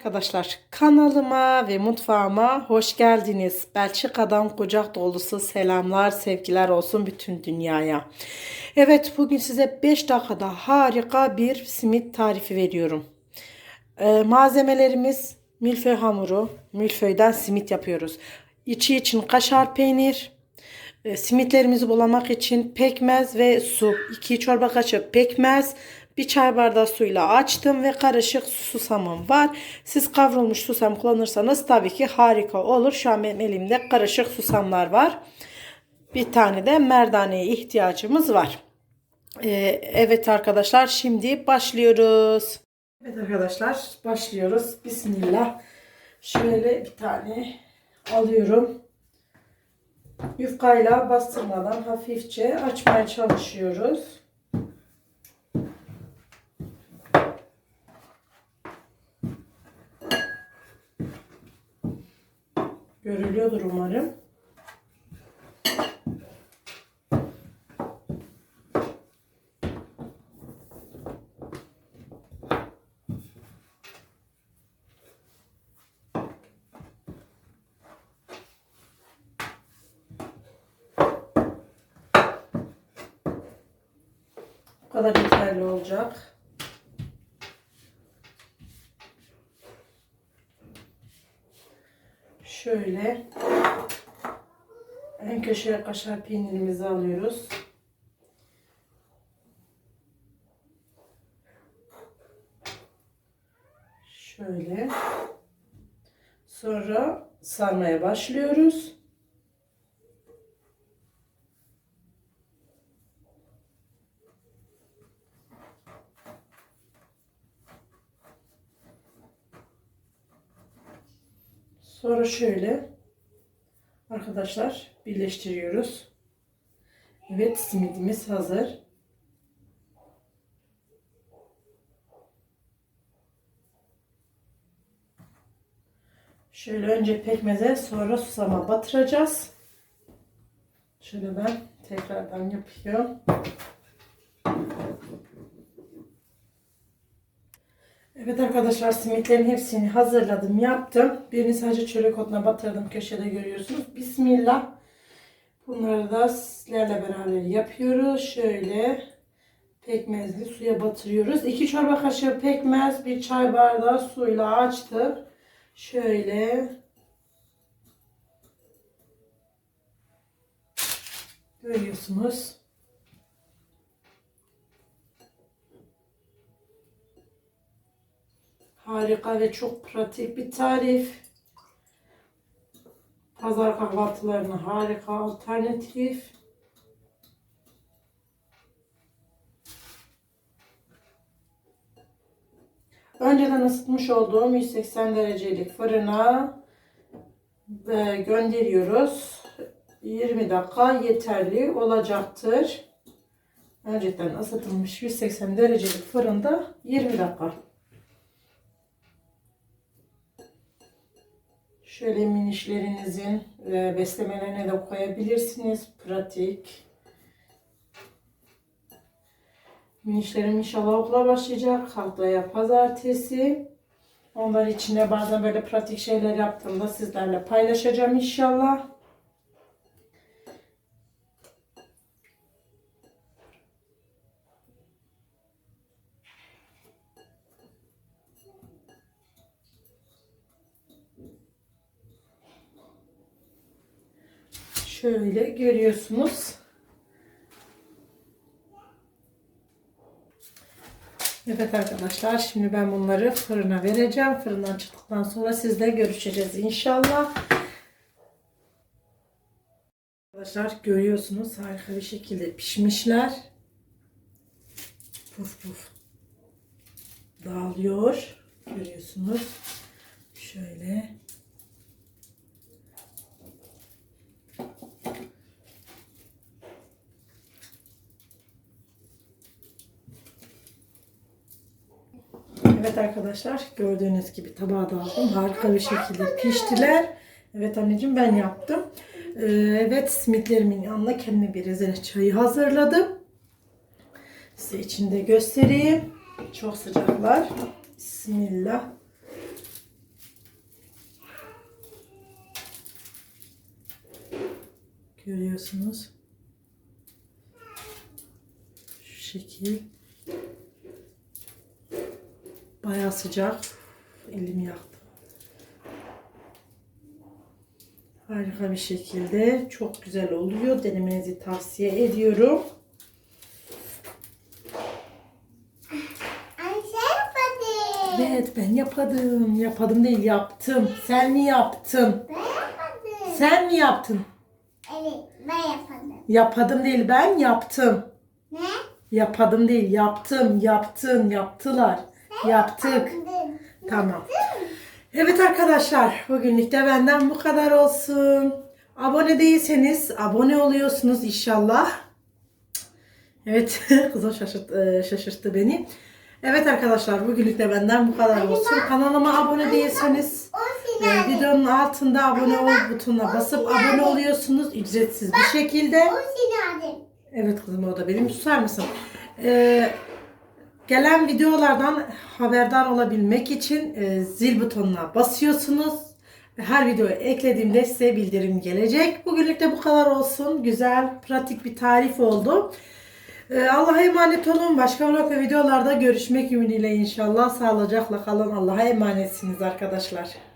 Arkadaşlar kanalıma ve mutfağıma hoş geldiniz. Belçika'dan kucak dolusu selamlar, sevgiler olsun bütün dünyaya. Evet bugün size 5 dakikada harika bir simit tarifi veriyorum. Ee, malzemelerimiz milföy hamuru, milföyden simit yapıyoruz. İçi için kaşar peynir, e, simitlerimizi bulamak için pekmez ve su. 2 çorba kaşığı pekmez, bir çay bardağı suyla açtım ve karışık susamım var. Siz kavrulmuş susam kullanırsanız tabii ki harika olur. Şu an benim elimde karışık susamlar var. Bir tane de merdaneye ihtiyacımız var. Ee, evet arkadaşlar şimdi başlıyoruz. Evet arkadaşlar başlıyoruz. Bismillah. Şöyle bir tane alıyorum. Yufkayla bastırmadan hafifçe açmaya çalışıyoruz. Görülüyordur umarım. Bu kadar yeterli olacak. Şöyle en köşeye kaşar peynirimizi alıyoruz. Şöyle. Sonra sarmaya başlıyoruz. Sonra şöyle arkadaşlar birleştiriyoruz. Evet simidimiz hazır. Şöyle önce pekmeze sonra susama batıracağız. Şöyle ben tekrardan yapıyorum. Evet arkadaşlar simitlerin hepsini hazırladım yaptım. Birini sadece çörek otuna batırdım köşede görüyorsunuz. Bismillah. Bunları da sizlerle beraber yapıyoruz. Şöyle pekmezli suya batırıyoruz. 2 çorba kaşığı pekmez, bir çay bardağı suyla açtık. Şöyle görüyorsunuz. Harika ve çok pratik bir tarif. Pazar kahvaltılarına harika alternatif. Önceden ısıtmış olduğum 180 derecelik fırına ve gönderiyoruz. 20 dakika yeterli olacaktır. Önceden ısıtılmış 180 derecelik fırında 20 dakika. Şöyle minişlerinizin e, beslemelerine de koyabilirsiniz. Pratik. Minişlerim inşallah okula başlayacak. Haftaya pazartesi. Onlar içine bazen böyle pratik şeyler yaptığımda sizlerle paylaşacağım inşallah. Şöyle görüyorsunuz. Evet arkadaşlar şimdi ben bunları fırına vereceğim. Fırından çıktıktan sonra sizle görüşeceğiz inşallah. Arkadaşlar görüyorsunuz harika bir şekilde pişmişler. Puf puf dağılıyor. Görüyorsunuz. Şöyle. Evet arkadaşlar gördüğünüz gibi tabağa dağıldım. Harika bir şekilde piştiler. Evet anneciğim ben yaptım. Ee, evet simitlerimin yanına kendime bir rezene çayı hazırladım. Size içinde göstereyim. Çok sıcaklar. Bismillah. Görüyorsunuz. Şu şekil. Bayağı sıcak. Elim yaktı. Harika bir şekilde. Çok güzel oluyor. Denemenizi tavsiye ediyorum. Evet ben yapadım. Yapadım değil yaptım. Sen mi yaptın? Ben yapmadım. Sen mi yaptın? Evet ben yapmadım. Yapadım değil ben yaptım. Ne? Yapadım değil yaptım. Yaptın yaptılar. Yaptık. Tamam. Evet arkadaşlar bugünlük de benden bu kadar olsun. Abone değilseniz abone oluyorsunuz inşallah. Evet kızım şaşırt, e, şaşırttı beni. Evet arkadaşlar bugünlük de benden bu kadar olsun. Kanalıma abone değilseniz e, videonun altında abone ol butonuna basıp abone oluyorsunuz ücretsiz bir şekilde. Evet kızım o da benim. Susar mısın? Ee, gelen videolardan haberdar olabilmek için e, zil butonuna basıyorsunuz. Her videoyu eklediğimde size bildirim gelecek. Bugünlük de bu kadar olsun. Güzel, pratik bir tarif oldu. Ee, Allah'a emanet olun. Başka vlog ve videolarda görüşmek ümidiyle inşallah. Sağlıcakla kalın. Allah'a emanetsiniz arkadaşlar.